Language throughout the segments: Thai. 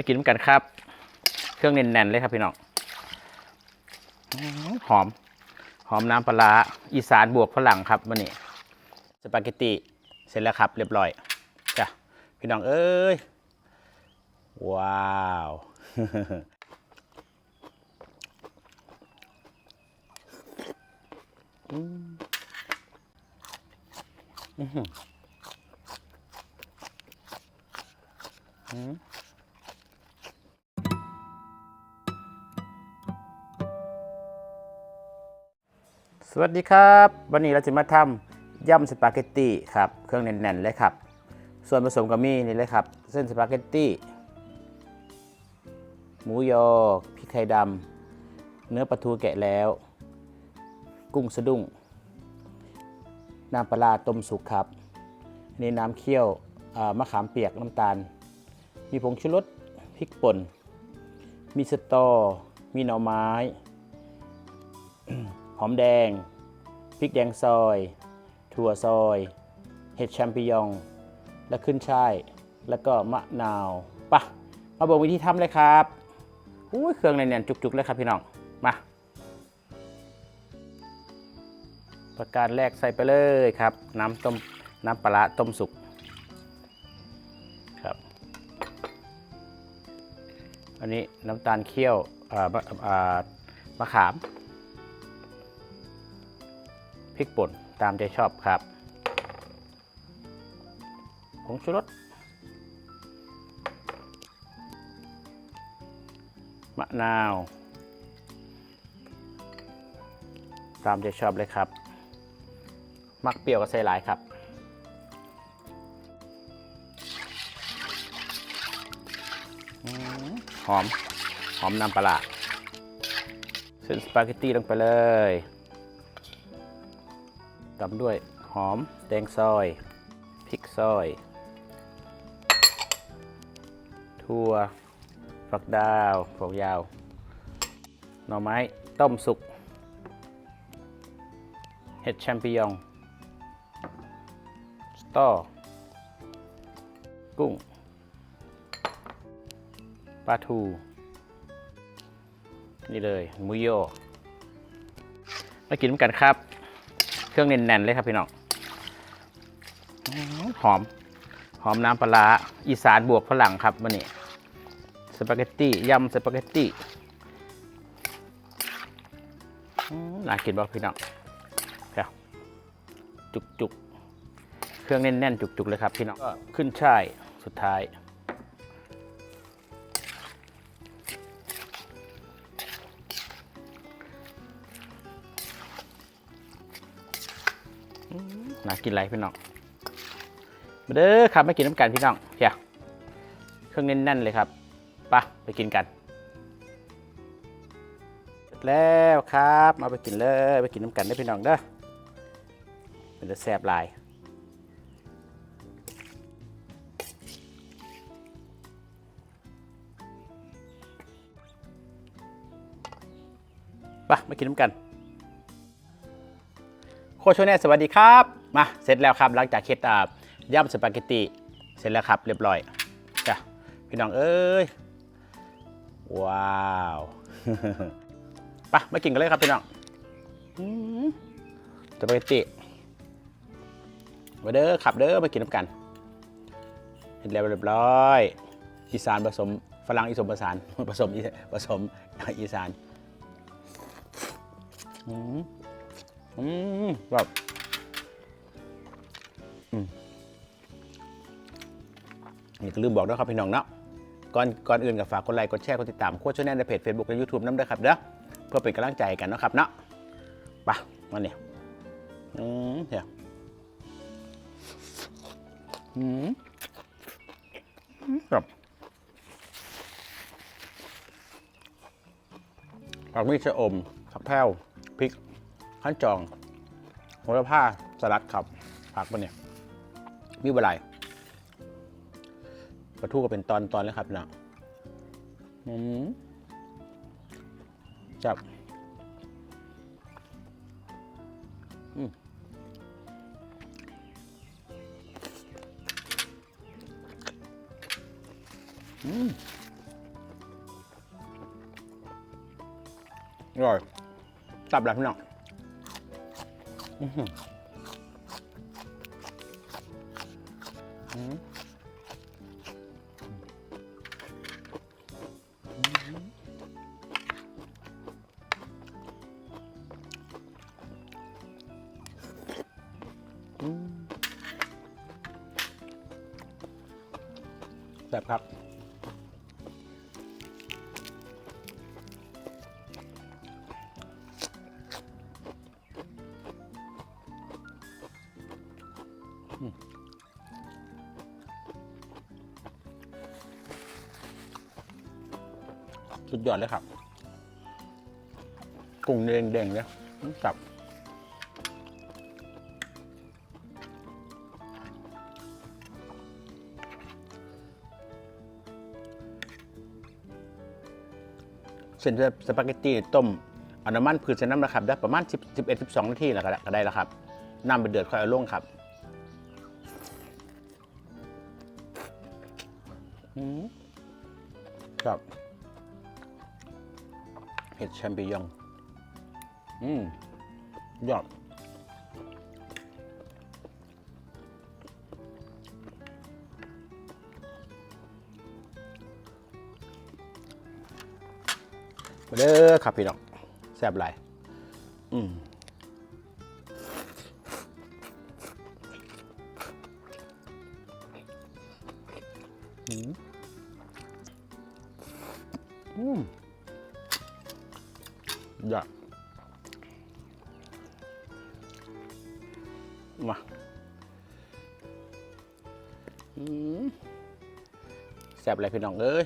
มากินน้ำกันครับ เครื่องแน่นๆเลยครับพี่น้องหอม หอมน้ำปลาอีสานบวกฝรั่งครับวันนี้สปาเกตตีเสร็จแล้วครับ เรียบร้อยจ้ะพี่น้องเอ้ยว้าวอืมอื้อหืออืม วัสดีครับ วันนี้เราจะมาทำยำสปาเกตตี้ครับเครื่องแน่นๆเลยครับ ส่วนผสมก็มีนี่เลยครับ เส้นสปาเกตตี้หมูยอพริกไทยดำเนื้อปลาทูแกะแล้ว กุ้งสะดุ้งน้ำปลาต้มสุกครับนนี่น้ำเคี่ยวมะขามเปียกน้ำตาล มีผงชูรสพริกป่น มีสตอ มีหน่อไม้ หอมแดง พริกแดงซอย ถั่วซอย เห็ดแชมปิญอง และขึ้นช่าย แล้วก็มะนาวปะมาบอกวิธีทำเลยครับอุ้ยเครื่องแน่นๆจุกๆเลยครับพี่น้อง มาประการแรกใส่ไปเลยครับ น้ำต้มน้ำปลาร้าต้มสุกครับ อันนี้น้ำตาลเคี่ยวอ่ามะขาม พริกป่นตามใจชอบครับผงชูรสมะนาว ตามใจชอบเลยครับ มักเปรี้ยวก็ใส่หลายครับหอม หอมน้ำปลาร้าเส้นสปาเกตตี้ลงไปเลย ตามด้วยหอมแดงซอยพริกซอย ถั่วฝักดาวฝักยาว หน่อไม้ต้มสุก เห็ดแชมปิญองสตอกุ้งปลาทู นี่เลยมูโยมากินกันครับ รื่องแน่นๆเลยครับพี่น้องหอม หอมน้ำปลาร้าอีสานบวกฝรั่งครับวันนี้สปาเกตตี้ยำสปาเกตตี้น่ากินบ่พี่น้องครับจุกจุกๆเครื่องแน่นๆ จุกๆเลยครับพี่น้องก็ขึ้นช่ายสุดท้าย น่ากินไรพี่น้องมาเด้อครับไม่กินน้ำกันพี่น้องเฮียเครื่องแน่นๆเลยครับปะไปกินกันเสร็จแล้วครับมาไปกินเลยไปกินน้ำกันได้พี่น้องเด้อมันจะแซ่บลายไปมากินน้ำกัน โคชแน่สวัสดีครับ มาเสร็จแล้วครับหลังจากเค็ดอ่าย่ำสปาเกตตีเสร็จแล้วครับ เรียบร้อยจ้ะพี่น้องเอ้ยว้าวไปมากินกันเลยครับพี่น้องสปาเกตตีมาเด้อขับเด้อมากินน้ำกันเห็นแล้วเรียบร้อยอีสานผสมฝรั่งอีสมผสานผสมอีผสมอีสานอืมอืมแบบ นี่ก็ลืมบอกด้วยครับพี่น้องเนาะก่อนก่อนอื่นกับฝากกดไลค์กดแชร์กดติดตามโค้ชช่วยแน่ในเพจ Facebook และ YouTube น้ำด้วยครับเด้อเพื่อเป็นกำลังใจกันนะครับเนาะไปมาเนี่ยอืมเดี๋ยวอืมครับผักมีชะอมผักแพรวพริก ขั้นจองโหระพาสลัดครับผักปะเนี่ย มีบะไรกระทู้ก็เป็นตอนตอนแล้วครับเนาะอืมจับอืมอืมอร่อยตับแล้วพี่น้องอืม แซ่บครับ สุดยอดเลยครับ กุ้งเด้งๆเลยจับเส้นสปาเกตตี้ต้มเอาน้ำมันพืชใส่น้ำนะครับ ได้ประมาณ 10 11 12 นาทีแล้วก็ได้แล้วครับน้ำไปเดือดค่อยเอาลงครับครับ เห็ดแชมปิญองอืมยอดมาเด้อครับพี่น้องแซ่บหลายอืมอืมอืม ยอดมาแซ่บอะไรพี่น้องเอ้ย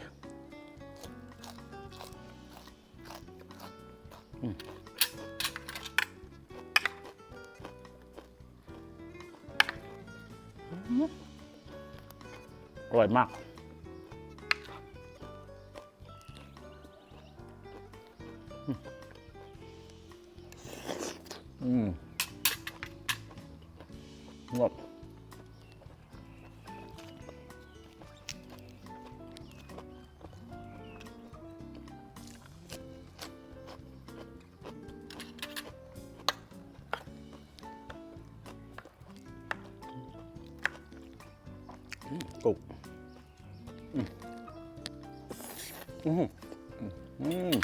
อร่อยมาก งบกุกอืมอืม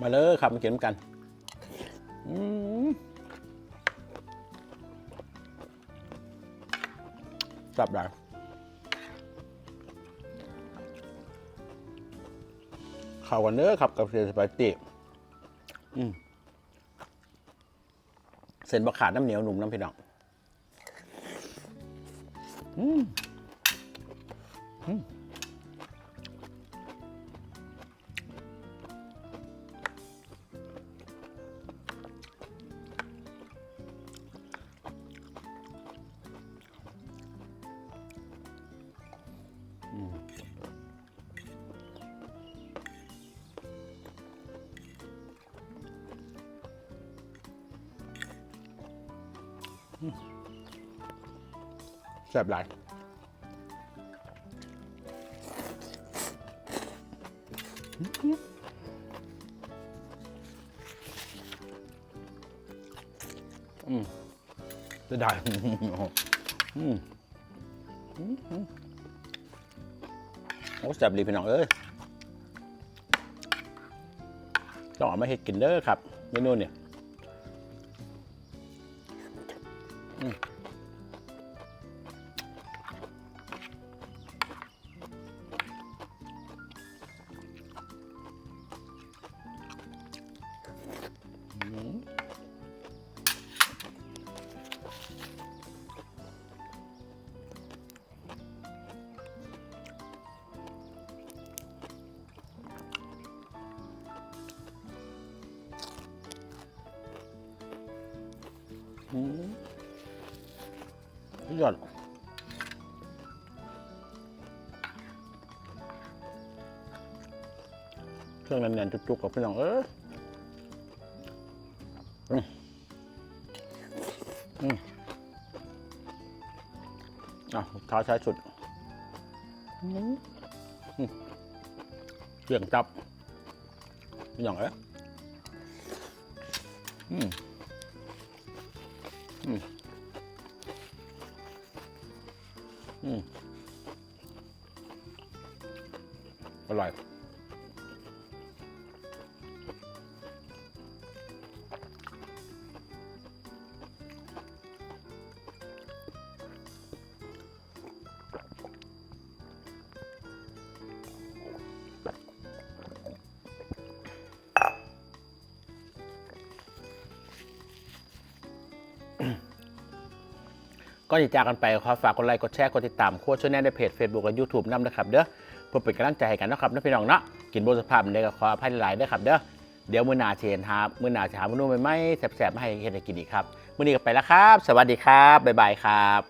มาเลยครับมากินกันอจับได้เข้ากันเนื้อครับกับเส้นสปาเกตตี้อืมเส้นบะขาดน้ำเหนียวหนุ่มน้ำพี่น้องอืมอืม แซ่บหลายอืมจะได้อืมอืมอืมโอ้แซ่บดีพี่น้องเอ้ยต้องเอามาเฮ็ดกินเด้อครับเมนูเนี่ย ยอดเครื่องแน่นๆจุกๆกับพี่น้องเอออืมอืมอะท้าใช้สุดอืมอืมเกี่ยงจับพี่น้องเอ้ยอืม อืมอืมอร่อย ก็จะจากกันไปขอฝากกดไลค์กดแชร์กดติดตามโค้ชช่วยแนะในเพจ Facebook และ YouTube นำนะครับเด้อเพื่อเป็นกำลังใจให้กันนะครับนะพี่น้องเนาะกินบนสภาพในกับขออภัยหลายเด้อครับเด้อเดี๋ยวมื้อหน้าเชนครับมื้อหน้าจะหาเมนูใหม่ๆแซ่บๆมาให้เฮ็ดให้กินอีกครับมื้อนี้ก็ไปแล้วครับ สวัสดีครับบ๊ายบายครับ